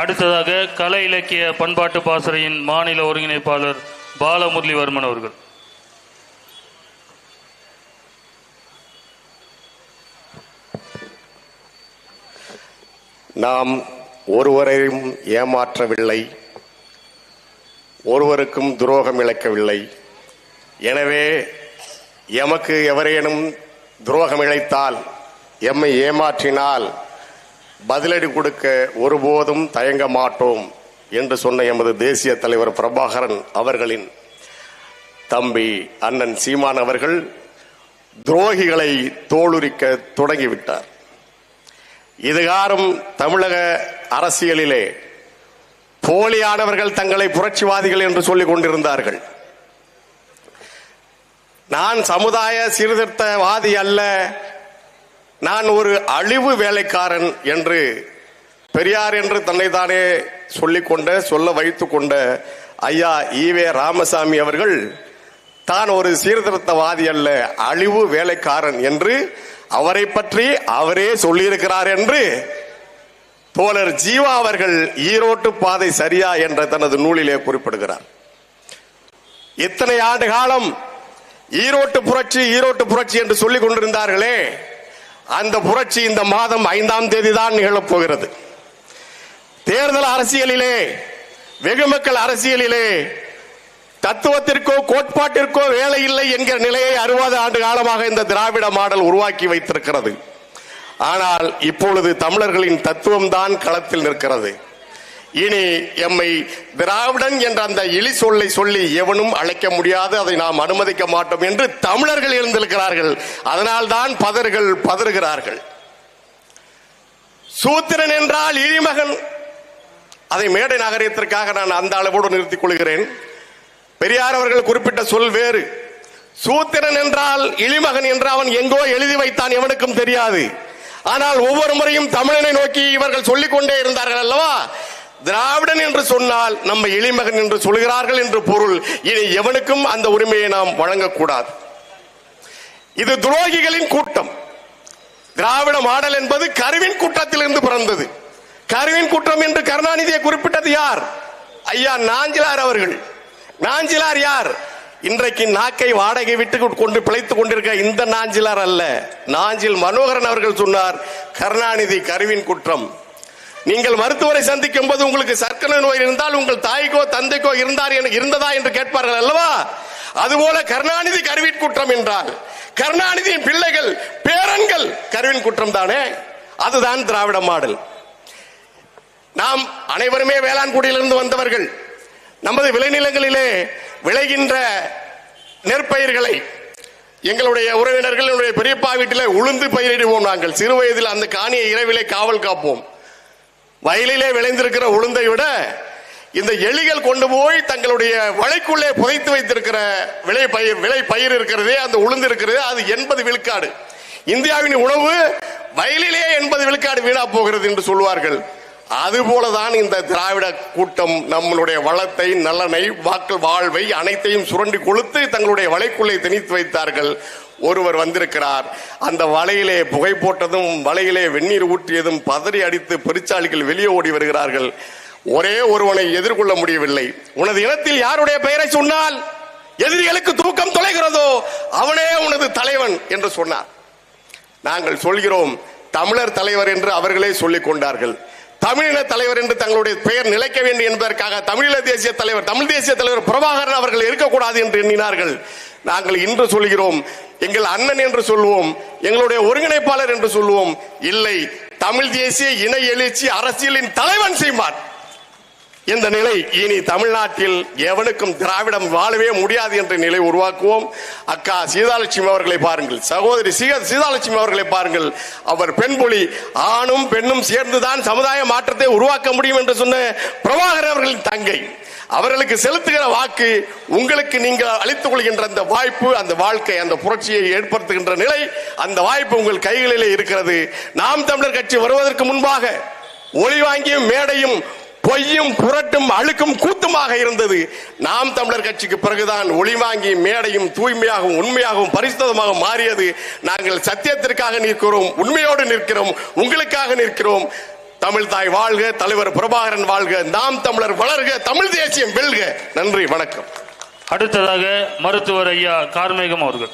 அடுத்ததாக கலை இலக்கிய பண்பாட்டு பாசறையின் மாநில ஒருங்கிணைப்பாளர் பாலமுரளிவர்மன் அவர்கள். நாம் ஒருவரையும் ஏமாற்றவில்லை ஒருவருக்கும் துரோகம் இழைக்கவில்லை. எனவே எமக்கு எவரேனும் துரோகம் இழைத்தால் எம்மை ஏமாற்றினால் பதிலடி கொடுக்க ஒருபோதும் தயங்க மாட்டோம் என்று சொன்ன எமது தேசிய தலைவர் பிரபாகரன் அவர்களின் தம்பி அண்ணன் சீமான் அவர்கள் துரோகிகளை தோலுரிக்க தொடங்கிவிட்டார். இதுகாரும் தமிழக அரசியலிலே போலியானவர்கள் தங்களை புரட்சிவாதிகள் என்று சொல்லிக் கொண்டிருந்தார்கள். நான் சமுதாய சீர்திருத்தவாதி அல்ல நான் ஒரு அழிவு வேலைக்காரன் என்று பெரியார் என்று தன்னைத்தானே சொல்லிக்கொண்ட சொல்ல வைத்து கொண்ட ஐயா ஈவே ராமசாமி அவர்கள் தான் ஒரு சீர்திருத்தவாதி அல்ல அழிவு வேலைக்காரன் என்று அவரை பற்றி அவரே சொல்லியிருக்கிறார் என்று தோழர் ஜீவா அவர்கள் ஈரோட்டு பாதை சரியா என்ற தனது நூலிலே குறிப்பிடுகிறார். இத்தனை ஆண்டு காலம் ஈரோட்டு புரட்சி ஈரோட்டு புரட்சி என்று சொல்லிக் கொண்டிருந்தார்களே அந்த புரட்சி இந்த மாதம் ஐந்தாம் தேதி தான் நிகழப் போகிறது தேர்தல் அரசியலிலே வெகுமக்கள் அரசியலிலே தத்துவத்திற்கோ கோட்பாட்டிற்கோ வேலை இல்லை என்கிற நிலையை அறுபது ஆண்டு காலமாக இந்த திராவிட மாடல் உருவாக்கி வைத்திருக்கிறது. ஆனால் இப்பொழுது தமிழர்களின் தத்துவம் தான் களத்தில் நிற்கிறது. இனி எம்மை திராவிடன் என்ற அந்த இழி சொல்லை சொல்லி எவனும் அழைக்க முடியாது. அதை நாம் அனுமதிக்க மாட்டோம் என்று தமிழர்கள் எழுந்திருக்கிறார்கள். அதனால் தான் பதர்கள் பதறுகிறார்கள். சூத்திரன் என்றால் இழிமகன். அதை மேடை நாகரிகத்திற்காக நான் அந்த அளவோடு நிறுத்திக் கொள்கிறேன். பெரியார் அவர்கள் குறிப்பிட்ட சொல் வேறு. சூத்திரன் என்றால் இழிமகன் என்று அவன் எங்கோ எழுதி வைத்தான் எவனுக்கும் தெரியாது. ஆனால் ஒவ்வொரு முறையும் தமிழனை நோக்கி இவர்கள் சொல்லிக் கொண்டே இருந்தார்கள் அல்லவா? திராவிடன் என்று சொன்னால் நம்ம எளிமகன் என்று சொல்கிறார்கள் என்று பொருள். இனி எவனுக்கும் அந்த உரிமையை நாம் வழங்கக்கூடாது. இது துரோகிகளின் கூட்டம். திராவிட மாடல் என்பது கருவின் கூட்டத்திலிருந்து பிறந்தது. கருவின் கூட்டம் என்று கருணாநிதியை குறிப்பிட்டது யார்? ஐயா நாஞ்சிலார் அவர்கள். நாஞ்சிலார் யார்? இன்றைக்கு நாக்கை வாடகை விட்டு கொண்டு பிழைத்துக் கொண்டிருக்க இந்த நாஞ்சிலார் அல்ல. நாஞ்சில் மனோகரன் அவர்கள் சொன்னார் கருணாநிதி கருவின் குற்றம். நீங்கள் மருத்துவரை சந்திக்கும் போது உங்களுக்கு சர்க்கரை நோய் இருந்தால் உங்கள் தாய்க்கோ தந்தைக்கோ இருந்தார் என- இருந்ததா என்று கேட்பார்கள் அல்லவா? அதுபோல கருணாநிதி கருவின் குற்றம் என்றால் கருணாநிதியின் பிள்ளைகள் பேரன்கள் கருவின் குற்றம் தானே? அதுதான் திராவிட மாடல். நாம் அனைவருமே வேளாண்குடியிலிருந்து வந்தவர்கள். நமது விளைநிலங்களிலே விளைகின்ற நெற்பயிர்களை எங்களுடைய உறவினர்கள் என்னுடைய பெரியப்பா வீட்டில் உளுந்து பயிரிடுவோம் நாங்கள். சிறு வயதில் அந்த காணியை இரவிலே காவல் காப்போம். வயலிலே விளைந்திருக்கிற உளுந்தை விட இந்த எலிகள் கொண்டு போய் தங்களுடைய வலைக்குள்ளே புதைத்து வைத்திருக்கிற விளை பயிர் விளை பயிர் இருக்கிறதே அந்த உளுந்து இருக்கிறது அது எண்பது விழுக்காடு. இந்தியாவின் உணவு வயலிலே எண்பது விழுக்காடு வீணா போகிறது என்று சொல்வார்கள். அதுபோலதான் இந்த திராவிட கூட்டம் நம்மளுடைய வளத்தை நலனை வாக்கள் வாழ்வை அனைத்தையும் சுரண்டி கொளுத்து தங்களுடைய வலைக்குள்ளே திணித்து வைத்தார்கள். ஒருவர் வந்திருக்கிறார். அந்த வலையிலே புகை போட்டதும் வலையிலே வெந்நீர் ஊற்றியதும் பதறி அடித்து பெருச்சாளிகள் வெளியே ஓடி வருகிறார்கள். ஒரே ஒருவனை எதிர்கொள்ள முடியவில்லை. உனது இனத்தில் யாருடைய பெயரை சொன்னால்? எதிரிகளுக்கு தூக்கம் தொலைகிறதோ? அவனே உனது தலைவன் என்று சொன்னார். நாங்கள் சொல்கிறோம் தமிழர் தலைவர் என்று அவர்களே சொல்லிக் கொண்டார்கள். தமிழின தலைவர் என்று தங்களுடைய பெயர் நிலைக்க வேண்டும் என்பதற்காக தமிழீழ தேசிய தலைவர் தமிழ் தேசிய தலைவர் பிரபாகரன் அவர்கள் இருக்கக்கூடாது என்று எண்ணினார்கள். நாங்கள் இன்று சொல்கிறோம் எங்கள் அண்ணன் என்று சொல்வோம் எங்களுடைய ஒருங்கிணைப்பாளர் என்று சொல்வோம் இல்லை தமிழ் தேசிய இன எழுச்சி அரசியலின் தலைவன் செய்வான் இந்த நிலை இனி தமிழ்நாட்டில் எவனுக்கும் திராவிடம் வாழவே முடியாது என்ற நிலை உருவாக்குவோம். அக்கா சீதாலட்சுமி அவர்களை பாருங்கள் சகோதரி சீதாலட்சுமி அவர்களை பாருங்கள் அவர் பெண்புலி ஆணும் பெண்ணும் சேர்ந்துதான் சமுதாய மாற்றத்தை உருவாக்க முடியும் என்று சொன்ன பிரபாகர் அவர்களின் தங்கை. அவர்களுக்கு செலுத்துகிற வாக்கு உங்களுக்கு நீங்கள் அளித்துக் கொள்கின்ற அந்த வாய்ப்பு அந்த வாழ்க்கை அந்த புரட்சியை ஏற்படுத்துகின்ற நிலை அந்த வாய்ப்பு உங்கள் கைகளிலே இருக்கிறது. நாம் தமிழர் கட்சி வருவதற்கு முன்பாக ஒளி வாங்கியும் மேடையும் பொய்யும் புரட்டும் அழுக்கும் கூத்துமாக இருந்தது. நாம் தமிழர் கட்சிக்கு பிறகுதான் ஒளி வாங்கி மேடையும் தூய்மையாகவும் உண்மையாகவும் பரிசுத்தமாக மாறியது. நாங்கள் சத்தியத்திற்காக நிற்கிறோம் உண்மையோடு நிற்கிறோம் உங்களுக்காக நிற்கிறோம். தமிழ் தாய் வாழ்க தலைவர் பிரபாகரன் வாழ்க நாம் தமிழர் வளர்க தமிழ் தேசியம் வெல்க. நன்றி வணக்கம். அடுத்ததாக மருத்துவர் ஐயா கார்மேகம் அவர்கள்.